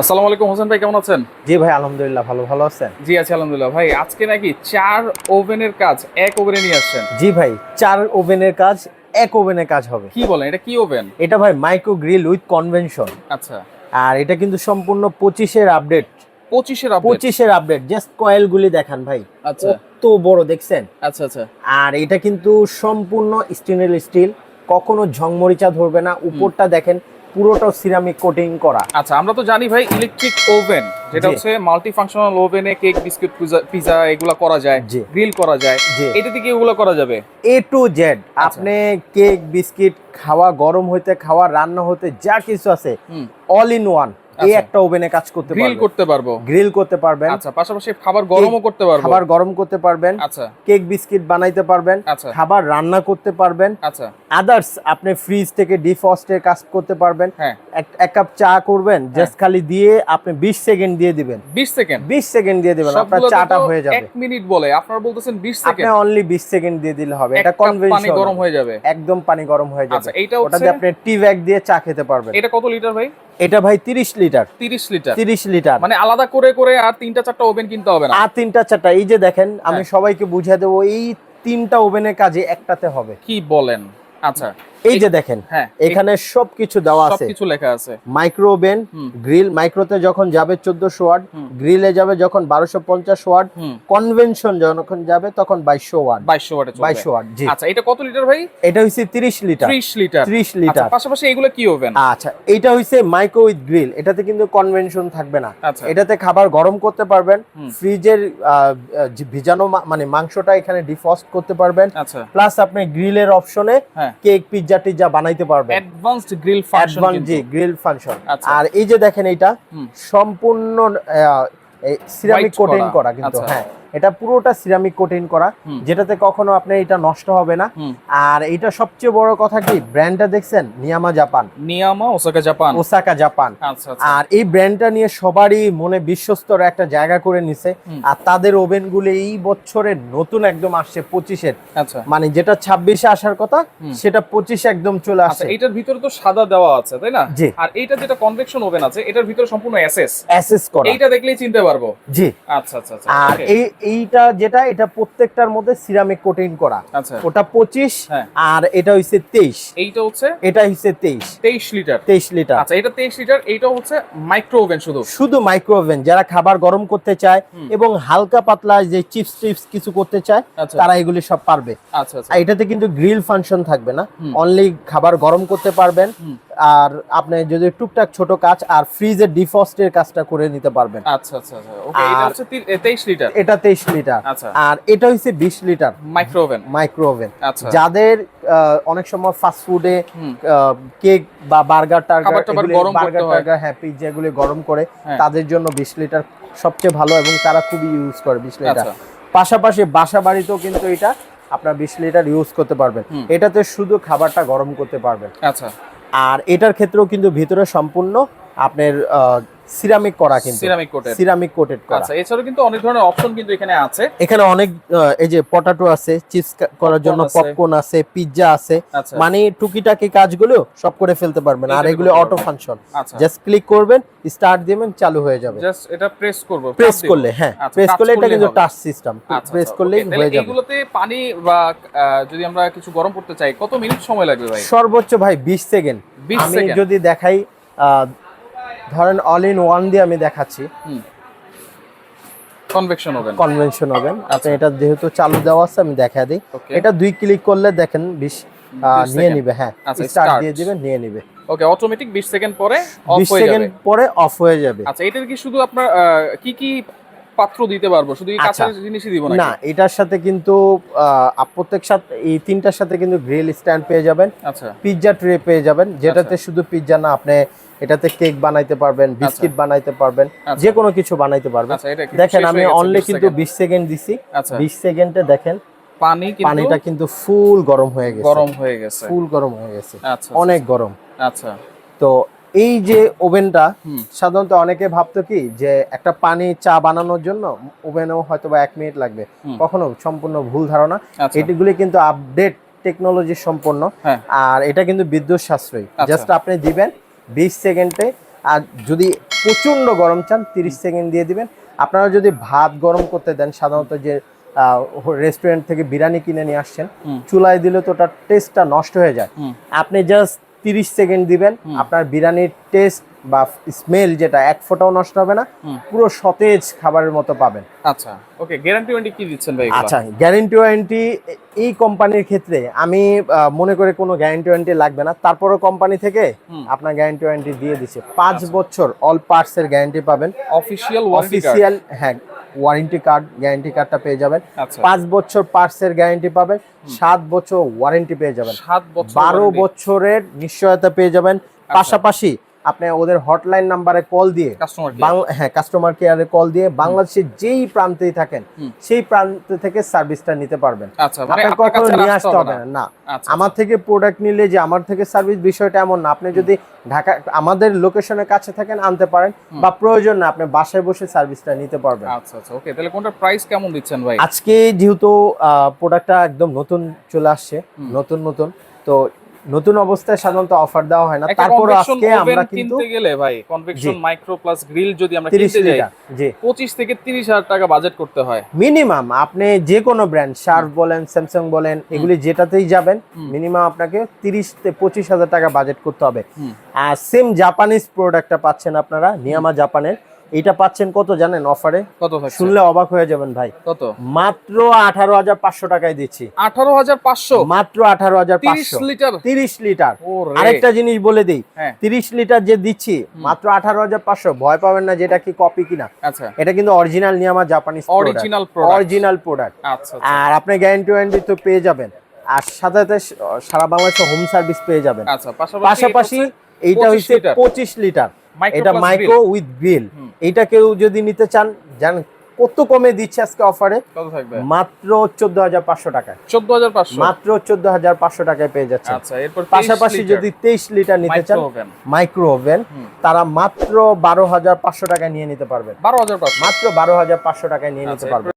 আসসালামু আলাইকুম হোসেন ভাই কেমন আছেন? জি ভাই আলহামদুলিল্লাহ ভালো ভালো আছেন? জি আছি আলহামদুলিল্লাহ। ভাই আজকে নাকি চার ওভেনের কাজ এক ওভেনে নিয়ে আসছেন? জি ভাই চার ওভেনের কাজ এক ওভেনের কাজ হবে। কি বলেন এটা কি ওভেন? এটা ভাই মাইক্রো গ্রিল উইথ কনভেনশন। আচ্ছা। আর এটা কিন্তু সম্পূর্ণ পঁচিশের আপডেট। পঁচিশের পঁচিশের আপডেট জাস্ট কয়েলগুলি দেখান ভাই। আচ্ছা। কত বড় দেখছেন? আচ্ছা আচ্ছা। আর এটা কিন্তু সম্পূর্ণ স্টেনলেস স্টিল। কখনো ঝংমরিচা ধরবে না। উপরটা দেখেন পুরোটা সিরামিক কোটিং করা। আচ্ছা আমরা তো জানি ভাই ইলেকট্রিক ওভেন যেটা হচ্ছে মাল্টি ফাংশনাল ওভেনে কেক বিস্কুট পিজা এগুলো করা যায়। গ্রিল করা যায়। জি। থেকে এগুলো করা যাবে? এ টু জেড আপনি কেক বিস্কিট খাওয়া গরম হইতে খাওয়া রান্না হতে যা কিছু আছে অল ইন ওয়ান এই আচ্ছা। একটা ওভেনে কাজ করতে গ্রিল করতে পারব। গ্রিল করতে পারবেন। আচ্ছা পাশাপাশি খাবার গরমও করতে পারব। খাবার গরম করতে পারবেন। আচ্ছা। কেক বিস্কিট বানাইতে পারবেন। আচ্ছা। খাবার রান্না করতে পারবেন। আচ্ছা। আদার্স আপনি ফ্রিজ থেকে কাজ করতে পারবেন। হ্যাঁ। এক- কাপ চা করবেন জাস্ট খালি দিয়ে আপনি 20 সেকেন্ড দিয়ে দিবেন। 20 সেকেন্ড 20 সেকেন্ড দিয়ে দিবেন। আপনার চাটা হয়ে যাবে। এক মিনিট বলে। আপনারা বলতেছেন 20 আপনি অনলি 20 সেকেন্ড দিয়ে দিলে হবে। এটা কাপ পানি গরম হয়ে যাবে। একদম পানি গরম হয়ে আচ্ছা যাবে এইটা ওটা হচ্ছে দিয়ে আপনি টি ব্যাগ দিয়ে চা খেতে পারবেন। এটা কত লিটার ভাই? এটা ভাই 30 লিটার 30 লিটার। 30 লিটার। মানে আলাদা করে করে আর তিনটা চারটা ওভেন কিনতে হবে না? আর তিনটা চারটা এই যে দেখেন আমি হ্যাঁ। সবাইকে বুঝিয়ে দেবো এই তিনটা ওভেনের কাজে একটাতে হবে। কি বলেন? আচ্ছা। এই যে দেখেন হ্যাঁ এখানে সবকিছু দেওয়া আছে। সবকিছু লেখা আছে। মাইক্রো ওভেন গ্রিল মাইক্রোতে যখন যাবে চোদ্দশো ওয়াট গ্রিলে যাবে যখন বারোশো পঞ্চাশ ওয়াট কনভেনশন যখন যাবে তখন বাইশশো ওয়াট। 2200 ওয়াটে বাইশশো ওয়াট জি। আচ্ছা এটা কত লিটার ভাই? এটা হচ্ছে তিরিশ লিটার। 30 লিটার। ত্রিশ আচ্ছা লিটার। পাশাপাশি এগুলো কি ওভেন? আচ্ছা এটা হচ্ছে মাইক্রো উইথ গ্রিল। এটাতে কিন্তু কনভেনশন থাকবে না। আচ্ছা। এটাতে খাবার গরম করতে পারবেন ফ্রিজের ভিজানো মানে মাংসটা এখানে ডিফস্ট করতে পারবেন। আচ্ছা। প্লাস আপনি গ্রিলের অপশনে হ্যাঁ। কেক পিৎজা বানাইতে পারবেন advanced grill function advance G grill function আচ্ছা। আর এই যে দেখেন এইটা হুম। সম্পূর্ণ সিরামিক কোটিং করা, করা কিন্তু আচ্ছা। হ্যাঁ এটা পুরোটা সিরামিক কোটিং করা যেটাতে কখনো আপনার এটা নষ্ট হবে না। আর এটা সবচেয়ে বড় কথা কি ব্র্যান্ডটা দেখছেন? Niyama Japan Niyama Osaka Japan Osaka Japan আর এই ব্র্যান্ডটা নিয়ে সবারই মনে বিশ্বস্তর একটা জায়গা করে নিছে। আর তাদের ওভেনগুলো এই বছরের নতুন একদম আসছে পঁচিশের। আচ্ছা। মানে যেটা ছাব্বিশে আসার কথা সেটা পঁচিশে একদম চলে আচ্ছা আসছে। এটার ভিতরে তো সাদা দেওয়া আছে তাই না? জি। আর এইটা যেটা কনভেকশন ওভেন আছে এটার ভিতরে সম্পূর্ণ এসএস অ্যাসেস করা। এইটা দেখলেই চিনতে পারব। জি। আচ্ছা আচ্ছা আচ্ছা। আর এই এইটা যেটা এটা প্রত্যেকটার মধ্যে সিরামিক কোটিং করা। আচ্ছা। ওটা পঁচিশ হ্যাঁ। আর এটা হচ্ছে তেইশ। এইটা হচ্ছে? এটা হচ্ছে তেইশ। 23 লিটার তেইশ লিটার আচ্ছা এটা 23 লিটার এইটা হচ্ছে মাইক্রো ওভেন শুধু? শুধু মাইক্রো ওভেন যারা খাবার গরম করতে চায় এবং হালকা পাতলা যে চিপস টিপস কিছু করতে চায় আচ্ছা। তারা এগুলি সব পারবে। আচ্ছা আচ্ছা। এটাতে কিন্তু গ্রিল ফাংশন থাকবে না। অনলি খাবার গরম করতে পারবেন। আর আপনি যদি টুকটাক ছোট কাজ আর ফ্রিজের ডিফস্টের কাজটা করে নিতে পারবেন। আচ্ছা আচ্ছা আচ্ছা। ওকে এটা হচ্ছে 23 লিটার? এটা তেইশ লিটার। আচ্ছা। আর এটা হচ্ছে বিশ লিটার। মাইক্রো ওভেন মাইক্রো ওভেন আচ্ছা। যাদের অনেক সময় ফাস্ট ফুডে কেক বা বার্গার টার্গার বার্গার টার্গার হ্যাঁ। পিৎজা এগুলি গরম করে হ্যাঁ। তাদের জন্য বিশ লিটার সবচেয়ে ভালো এবং তারা খুবই ইউজ করে বিশ লিটার। আচ্ছা। পাশাপাশি বাসা বাড়িতেও কিন্তু এটা আপনার বিশ লিটার ইউজ করতে পারবেন। এটাতে শুধু খাবারটা গরম করতে পারবেন। আচ্ছা। আর এটার ক্ষেত্রেও কিন্তু ভিতরে সম্পূর্ণ আপনার সিরামিক করা কিন্তু। সিরামিক কোটেড সিরামিক কোটেড করা। আচ্ছা এছাড়াও কিন্তু অনেক ধরনের অপশন কিন্তু এখানে আছে। এখানে অনেক এই যে পটাটো আছে চিপস করার জন্য পপকর্ন আছে। পিৎজা আছে আচ্ছা। মানে টুকিটাকি কাজগুলো সব করে ফেলতে পারবেন। আর এগুলো অটো ফাংশন আচ্ছা। জাস্ট ক্লিক করবেন স্টার্ট দিবেন চালু হয়ে যাবে। জাস্ট এটা প্রেস করব প্রেস করলে হ্যাঁ আচ্ছা, প্রেস করলে এটা কিন্তু টাচ সিস্টেম আচ্ছা প্রেস করলেই হয়ে যাবে। এগুলোতে পানি বা যদি আমরা কিছু গরম করতে চাই কত মিনিট সময় লাগবে ভাই? সর্বোচ্চ ভাই 20 সেকেন্ড। 20 আমি সেকেন্ড। যদি দেখাই ধরেন অল ইন ওয়ান দিয়ে আমি দেখাচ্ছি। কনভেকশন ওভেন আচ্ছা। আপনি এটা যেহেতু চালু দেওয়া আছে আমি দেখা দিই। এটা দুই ক্লিক করলে দেখেন 20 আহ, 20 নিয়ে নিবে হ্যাঁ। আচ্ছা, স্টার্ট দিয়ে দিবেন নিয়ে নিবে। ওকে অটোমেটিক 20 সেকেন্ড পরে অফ 20 হয়ে সেকেন্ড যাবে। পরে অফ হয়ে যাবে। আচ্ছা এটার কি শুধু আপনার কি কি পাত্র দিতে পারব? শুধু এই আচ্ছা। জিনিসই দিব না এটার সাথে কিন্তু প্রত্যেক সাথে এই তিনটার সাথে কিন্তু গ্রিল স্ট্যান্ড পেয়ে যাবেন। আচ্ছা। পিৎজা ট্রে পেয়ে যাবেন যেটাতে শুধু পিৎজা না আপনি এটাতে কেক বানাইতে পারবেন বিস্কিট বানাইতে পারবেন আচ্ছা। যে কোনো কিছু বানাইতে পারবেন। আচ্ছা দেখেন আমি অনলি কিন্তু বিশ সেকেন্ড দিছি। বিশ 20 সেকেন্ডে দেখেন পানি পানিটা কিন্তু ফুল গরম হয়ে গেছে। গরম হয়ে গেছে। ফুল গরম হয়ে গেছে। আচ্ছা অনেক গরম। আচ্ছা। তো এই যে ওভেনটা সাধারণত অনেকে ভাবতো কি যে একটা পানি চা বানানোর জন্য ওভেনেও হয়তো বা এক মিনিট লাগবে। কখনো সম্পূর্ণ ভুল ধারণা। আচ্ছা। এটিগুলি কিন্তু আপডেট টেকনোলজি সম্পন্ন। হ্যাঁ। আর এটা কিন্তু বিদ্যুৎ সাশ্রয়ী। আচ্ছা। জাস্ট আপনি দিবেন বিশ সেকেন্ডে আর যদি প্রচণ্ড গরম চান তিরিশ সেকেন্ড দিয়ে দিবেন। আপনারা যদি ভাত গরম করতে দেন সাধারণত যে রেস্টুরেন্ট থেকে বিরিয়ানি কিনে নিয়ে আসছেন চুলায় দিলে তো ওটার টেস্টটা নষ্ট হয়ে যায়। আপনি জাস্ট তিরিশ সেকেন্ড দিবেন আপনার বিরিয়ানির টেস্ট বা স্মেল যেটা এক ফোঁটাও নষ্ট হবে না পুরো সতেজ খাবারের মতো পাবেন। আচ্ছা ওকে গ্যারান্টি ওয়ারেন্টি কি দিচ্ছেন ভাই আচ্ছা গ্যারেন্টি ওয়ারেন্টি এই কোম্পানির ক্ষেত্রে আমি মনে করে কোনো গ্যারেন্টি ওয়ারেন্টি লাগবে না। তারপরও কোম্পানি থেকে আপনার গ্যারেন্টি ওয়ারেন্টি দিয়ে দিচ্ছে। পাঁচ বছর অল পার্টসের গ্যারেন্টি পাবেন। অফিসিয়াল অফিসিয়াল হ্যাঁ ওয়ারেন্টি কার্ড গ্যারেন্টি কার্ডটা পেয়ে যাবেন। আচ্ছা। পাঁচ বছর পার্টসের গ্যারেন্টি পাবেন। সাত বছর ওয়ারেন্টি পেয়ে যাবেন। সাত বছর বারো বছরের নিশ্চয়তা পেয়ে যাবেন। পাশাপাশি আপনি ওদের হটলাইন নাম্বারে কল দিয়ে হ্যাঁ কাস্টমার কেয়ারে কল দিয়ে বাংলাদেশের যেই প্রান্তেই থাকেন সেই প্রান্ত থেকে সার্ভিসটা নিতে পারবেন। আচ্ছা মানে আপনার কখনো নিয়ে আসতে হবে না। আচ্ছা আমার থেকে প্রোডাক্ট নিলে যে আমার থেকে সার্ভিস বিষয়টা এমন না। আপনি যদি ঢাকা আমাদের লোকেশনের কাছে থাকেন আনতে পারেন বা প্রয়োজন না আপনি বাসায় বসে সার্ভিসটা নিতে পারবেন। আচ্ছা আচ্ছা ওকে তাহলে কোনটার প্রাইস কেমন দিচ্ছেন ভাই? আজকে যেহেতু প্রোডাক্টটা একদম নতুন চলে আসছে নতুন নতুন তো নতুন অবস্থায় সাধারণত অফার দেওয়া হয় না। তারপর আজকে আমরা কিন্তু কিনতে গেলে ভাই কনভেকশন মাইক্রো প্লাস গ্রিল যদি আমরা কিনতে যাই জি। পঁচিশ থেকে তিরিশ হাজার টাকা বাজেট করতে হয়। মিনিমাম আপনি যে কোনো ব্র্যান্ড শার্প বলেন স্যামসাং বলেন এগুলি যেটাতেই যাবেন মিনিমাম আপনাকে তিরিশ থেকে পঁচিশ হাজার টাকা বাজেট করতে হবে। আর সেম জাপানিজ প্রোডাক্টটা পাচ্ছেন আপনারা নিয়ামা জাপানের এটা পাচ্ছেন কত জানেন অফারে? কত শুনলে অবাক হয়ে যাবেন ভাই। কত? মাত্র আঠারো হাজার পাঁচশো টাকায় দিচ্ছি। আঠারো হাজার পাঁচশো? মাত্র আঠারো হাজার পাঁচশো। লিটার? তিরিশ লিটার। আরেকটা জিনিস বলে দিই হ্যাঁ। তিরিশ লিটার যে দিচ্ছি মাত্র আঠারো হাজার পাঁচশো। ভয় পাবেন না যেটা কি কপি কিনা। আচ্ছা। এটা কিন্তু original Niyama Japanese original original product আর আপনি গ্যারান্টি ওয়ারেন্টি তো পেয়ে যাবেন। আর সাথে সাথে সারা বাংলাদেশে হোম সার্ভিস পেয়ে যাবেন। আচ্ছা পাশাপাশি এইটা হচ্ছে পঁচিশ লিটার। এটা মাইক্রো উইথ গ্রিল হুম। এইটা কেউ যদি নিতে চান জানেন কত কমে দিচ্ছে আজকে অফারে কত থাকবে? মাত্র চোদ্দ হাজার পাঁচশো টাকায়। চোদ্দ হাজার পাঁচশো? মাত্র চোদ্দ হাজার পাঁচশো টাকায় পেয়ে যাচ্ছে আচ্ছা এরপর পাশাপাশি যদি তেইশ লিটার নিতে চান মাইক্রো ওভেন তারা মাত্র বারো হাজার পাঁচশো টাকায় নিয়ে নিতে পারবেন। বারো হাজার মাত্র বারো হাজার পাঁচশো টাকায় নিয়ে নিতে পারবেন।